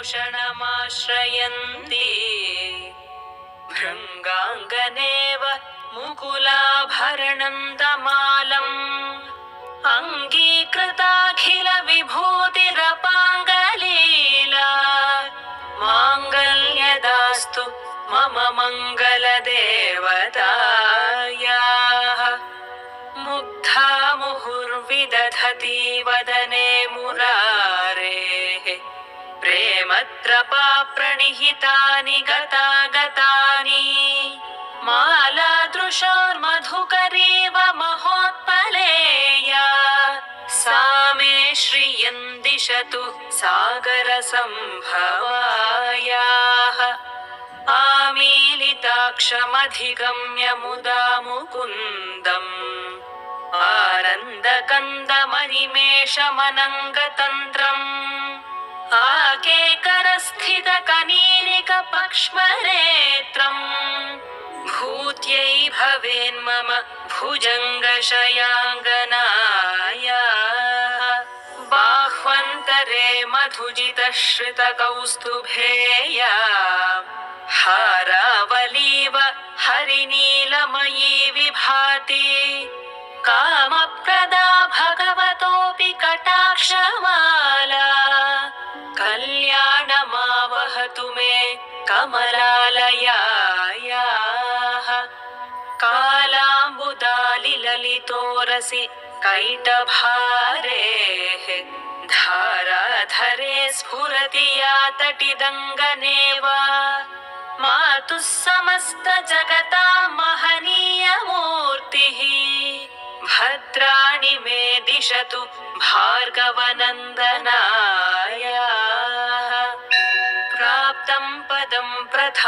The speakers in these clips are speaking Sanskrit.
भूषणमाश्रयन्ति। भृङ्गाङ्गनेव मुकुलाभरणन्दमालम्। अङ्गीकृताखिल विभूतिरपाङ्गलीला माङ्गल्यदास्तु मम मङ्गलदेवतायाः। मुग्धा मुहुर्विदधति वदने प्रेमत्रपा प्रणिहितानि गता गतानि मालादृशान्मधुकरीव महोत्पलेया। सा मे श्रियं दिशतु सागरसम्भवायाः। आमीलिताक्षमधिगम्य मुदा मुकुन्दम् आनन्दकन्दमनिमेषमनङ्गतन्त्रम् आकेकरस्थितकनीनिकपक्ष्मरेत्रम् भूत्यै भवेन्मम भुजङ्गशयाङ्गनाया। बाह्वन्तरे मधुजितश्रितकौस्तुभेया। हारावलीव हरिनीलमयी विभाति। कामप्रदा कमलालयायाः कालाम्बुदालिललितोरसि कैटभारेः धाराधरे स्फुरति या तटिदङ्गनेव मातुः समस्तजगतां महनीयमूर्तिः भद्राणि मे दिशतु भार्गवनन्दनायाः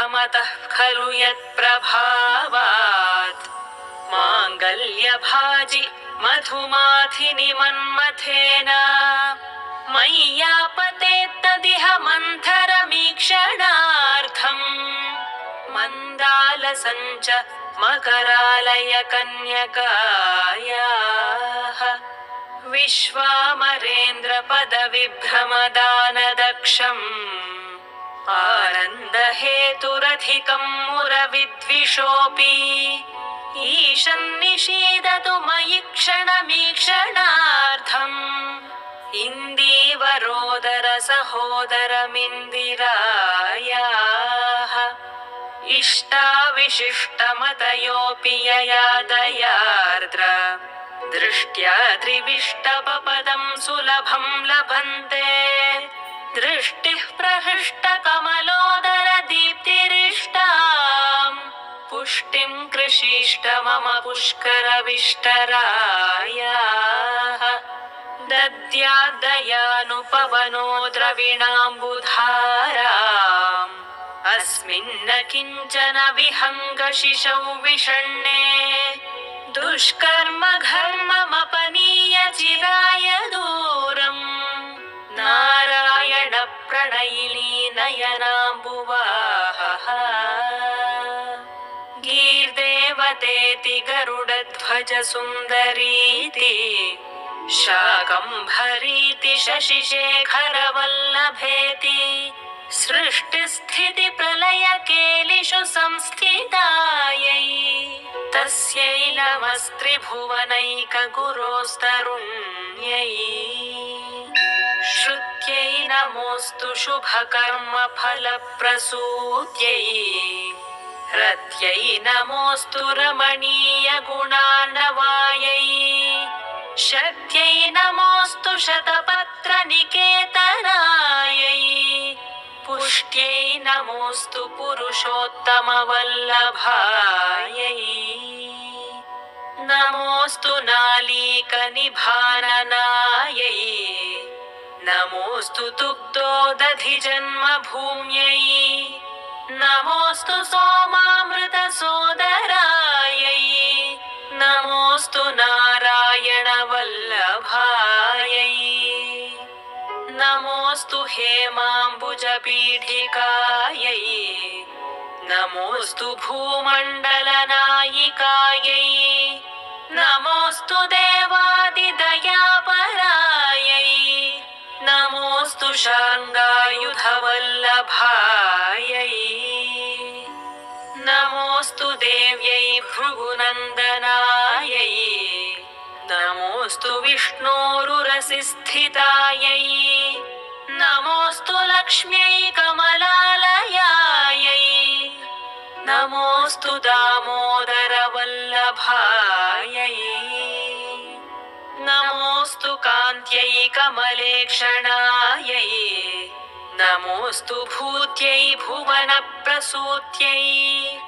प्रथमतः खलु यत्प्रभावात् माङ्गल्यभाजि मधुमाथिनि मन्मथेन मय्यापतेत्तदिह मन्थरमीक्षणार्थम्। मन्दालसञ्च मकरालय कन्यकायाः विश्वामरेन्द्रपदविभ्रमदानदक्षम् आनन्दहेतुरधिकं मुरविद्विषोऽपि। ईशन्निषीदतु मयि क्षणमीक्षणार्थम्। इन्दीवरोदर सहोदरमिन्दिरायाः इष्टाविशिष्टमतयोऽपि यया दयार्द्र दृष्ट्या त्रिविष्टपपदं सुलभं लभन्ते दृष्टिः प्रहृष्टकमलोदर दीप्तिरिष्टाम् पुष्टिं कृषीष्ट मम पुष्करविष्टरायाः। दद्यादयानुपवनो द्रविणाम्बुधाराम्। अस्मिन्न किंचन विहङ्गशिशौ विषण्णे। दुष्कर्म घर्ममपनीय प्रणयिनी नयनाम्बुवाहः। गीर्देवतेति गरुडध्वज सुन्दरीति शाकम्भरीति शशिशेखरवल्लभेति सृष्टिस्थितिप्रलयकेलिषु संस्थितायै। तस्यै नमस्त्रिभुवनैकगुरोस्तरुण्यै नमोऽस्तु शुभकर्मफलप्रसूत्यै रत्यै नमोऽस्तु रमणीयगुणार्णवायै शक्त्यै नमोऽस्तु शतपत्रनिकेतनायै। पुष्ट्यै नमोऽस्तु पुरुषोत्तमवल्लभायै। नमोऽस्तु नालीकनिभाननायै नमोऽस्तु दुग्धोदधिजन्मभूम्यै। नमोऽस्तु सोमामृतसोदरायै। नमोऽस्तु नारायणवल्लभायै। नमोऽस्तु हेमाम्बुजपीठिकायै। नमोऽस्तु भूमण्डलनायिकायै। नमोऽस्तु देवादिदयापरायै नमोऽस्तु वृषाङ्गायुधवल्लभायै नमोऽस्तु देव्यै भृगुनन्दनायै। नमोऽस्तु विष्णोरुरसिस्थितायै। नमोऽस्तु लक्ष्म्यै कमलालयायै। नमोऽस्तु दामोदरवल्लभायै। नमोऽस्तु कान्त्यै कमलेक्षणायै नमोऽस्तु भूत्यै भुवनप्रसूत्यै।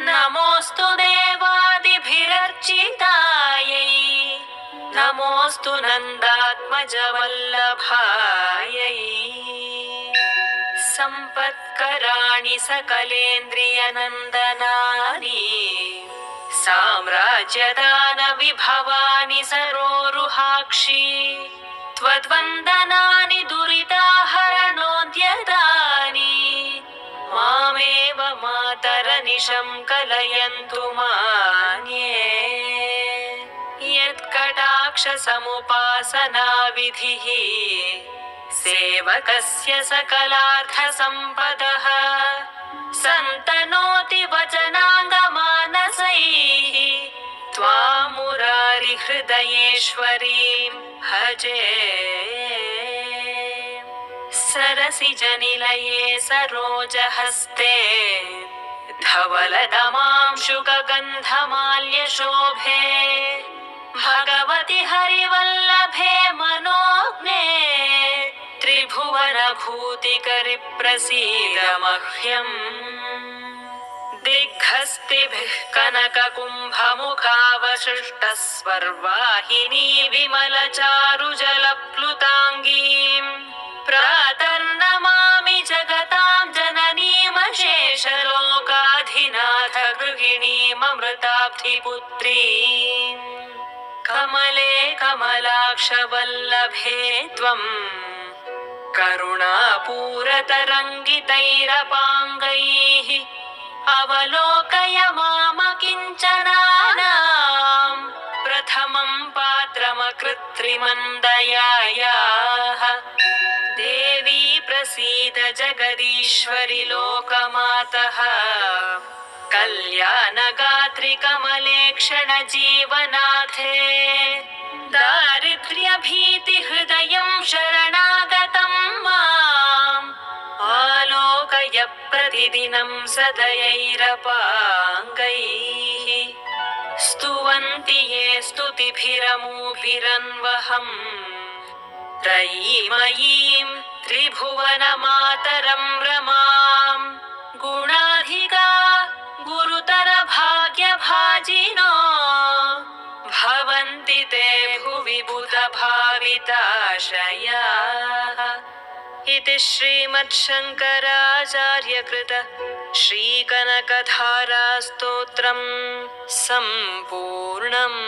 नमोऽस्तु देवादिभिरर्चितायै। नमोऽस्तु नन्दात्मजवल्लभायै। सम्पत्कराणि सकलेन्द्रियनन्दनानि। साम्राज्यदानविभवानि सरोरुहाक्षि। त्वद्वन्दनानि दुरिताहरणोद्यतानि मातरनिशं कलयन्तु मान्ये। यत्कटाक्षसमुपासनाविधिः सेवकस्य सकलार्थसम्पदः सन्तनोति वचनाङ्गमानसैः। त्वामुरारिहृदयेश्वरीं भजे। सरसिजनिलये सरोजहस्ते धवलदमांशुकगन्धमाल्यशोभे भगवति हरिवल्लभे मनोज्ञे। त्रिभुवनभूतिकरिप्रसीद मह्यम् दिग्हस्तिभिः कनककुम्भमुखावशिष्टस्वर्वाहिनी विमलचारुजलप्लुताङ्गीम् प्रातर्नमामि गृहिणीममृताब्धिपुत्रीम् कमले कमलाक्षवल्लभे त्वम् करुणापूरतरङ्गितैरपाङ्गैः अवलोकय मामकिञ्चनानाम् प्रथमं पात्रमकृत्रिमन्दयायाः। देवी प्रसीद जगदीश्वरि लोकमातः कल्याणगात्रिकमलेक्षणजीवनाथे दारिद्र्यभीतिहृदयं शरणागतं माम् आलोकय प्रतिदिनं सदयैरपाङ्गैः स्तुवन्ति ये स्तुतिभिरमूभिरन्वहम् त्रयीमयीं त्रिभुवनमातरं रमाम् गुणाधिका गुरुतरभाग्यभाजिनो भवन्ति ते भुवि बुधभाविताशयाः इति श्रीमच्छङ्कराचार्यकृत श्रीकनकधारास्तोत्रम् सम्पूर्णम्